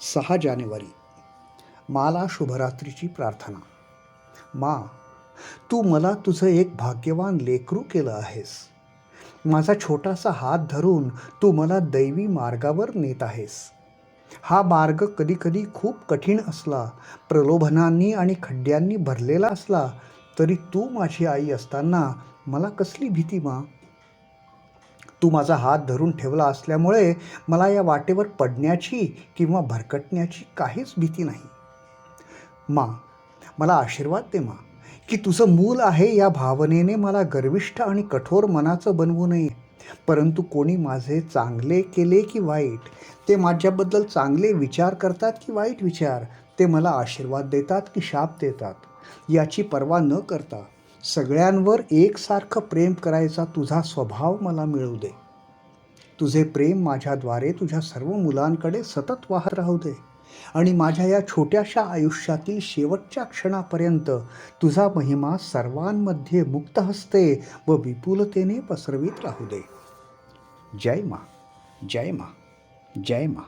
सहा जानेवारी. माला शुभरात्रीची प्रार्थना. मा तू मला तुझं एक भाग्यवान लेकरू केलं आहेस. माझा छोटासा हात धरून तू मला दैवी मार्गावर नेत आहेस. हा मार्ग कधीकधी खूप कठीण असला प्रलोभनांनी आणि खड्ड्यांनी भरलेला असला तरी तू माझी आई असताना मला कसली भीती मा? तू माझा हात धरून ठेवला असल्यामुळे मला या वाटेवर पडण्याची किंवा भरकटण्याची काहीच भीती नाही. मा मला आशीर्वाद दे मा की तुझं मूल आहे या भावनेने मला गर्विष्ठ आणि कठोर मनाचं बनवू नये. परंतु कोणी माझे चांगले केले की वाईट? ते माझ्याबद्दल चांगले विचार करतात की वाईट विचार? ते मला आशीर्वाद देतात की शाप देतात? याची पर्वा न करता सगळ्यांवर एकसारखं प्रेम करायचा तुझा स्वभाव मला मिळू दे. तुझे प्रेम माझ्याद्वारे तुझ्या सर्व मुलांकडे सतत वाहत राहू दे आणि माझ्या या छोट्याशा आयुष्यातील शेवटच्या क्षणापर्यंत तुझा महिमा सर्वांमध्ये मुक्त हस्ते व विपुलतेने पसरवीत राहू दे. जय मा जय मा जय मा.